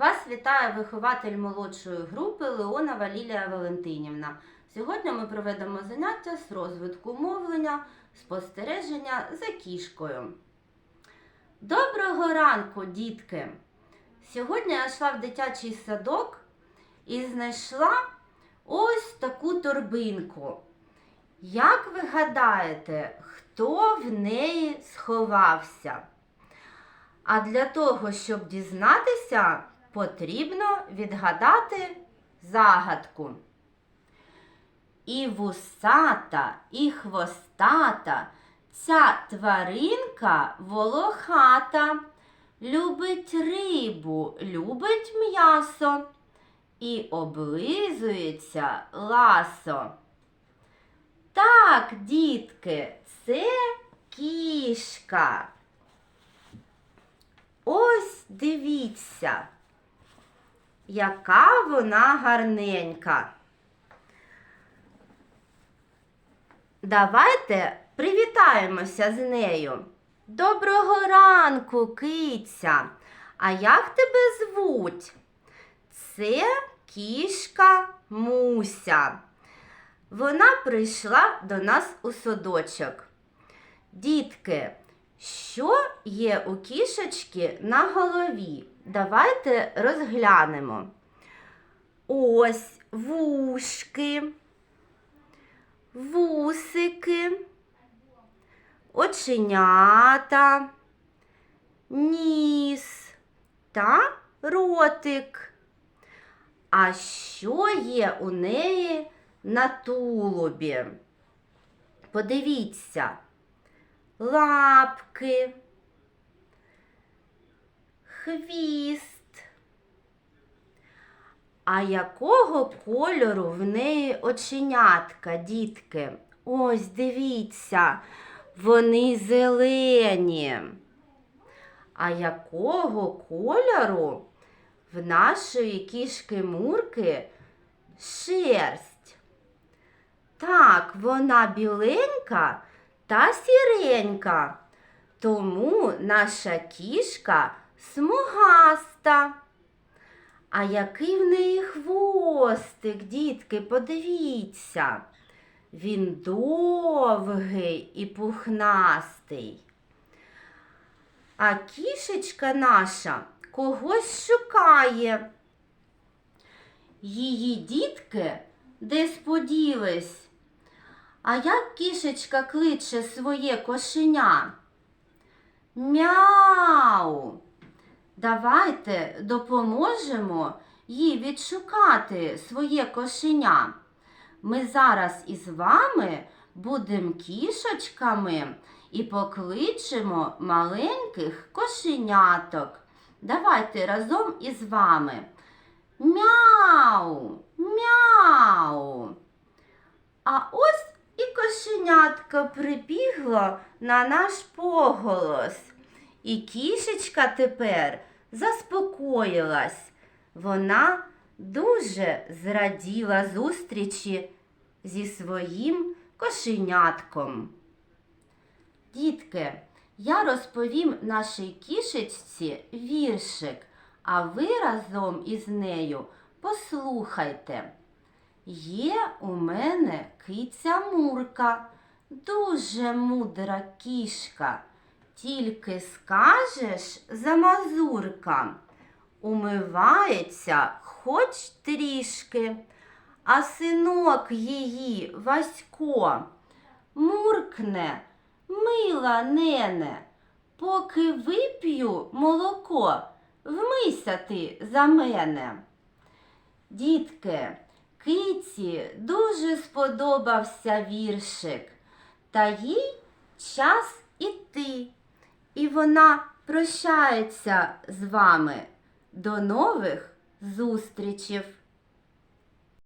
Вас вітає вихователь молодшої групи Леонова Лілія Валентинівна. Сьогодні ми проведемо заняття з розвитку мовлення, спостереження за кішкою. Доброго ранку, дітки! Сьогодні я йшла в дитячий садок і знайшла ось таку торбинку. Як ви гадаєте, хто в неї сховався? А для того, щоб дізнатися, потрібно відгадати загадку. І вусата, і хвостата, ця тваринка волохата, любить рибу, любить м'ясо і облизується ласо. Так, дітки, це кішка. Ось дивіться, яка вона гарненька. Давайте привітаємося з нею. Доброго ранку, киця. А як тебе звуть? Це кішка Муся. Вона прийшла до нас у садочок. Дітки, є у кішечки на голові? Давайте розглянемо. Ось вушки, вусики, оченята, ніс та ротик. А що є у неї на тулубі? Подивіться лапки, хвіст. А якого кольору в неї оченятка, дітки? Ось дивіться, вони зелені. А якого кольору в нашої кішки Мурки шерсть? Так, вона біленька та сіренька. Тому наша кішка смугаста. А який в неї хвостик, дітки, подивіться. Він довгий і пухнастий. А кішечка наша когось шукає. Її дітки десь поділись. А як кішечка кличе своє кошеня? Мяу. Давайте допоможемо їй відшукати своє кошеня. Ми зараз із вами будемо кішечками і покличемо маленьких кошеняток. Давайте разом із вами. Мяу, мяу. А ось і кошенятка прибігло на наш поголос. І кішечка тепер заспокоїлась. Вона дуже зраділа зустрічі зі своїм кошенятком. Дітки, я розповім нашій кішечці віршик, а ви разом із нею послухайте. Є у мене киця Мурка, дуже мудра кішка. Тільки скажеш замазурка, умивається хоч трішки, а синок її Васько муркне, мила нене, поки вип'ю молоко, вмийся ти за мене. Дітки, киці дуже сподобався віршик, та їй час іти. І вона прощається з вами. До нових зустрічей!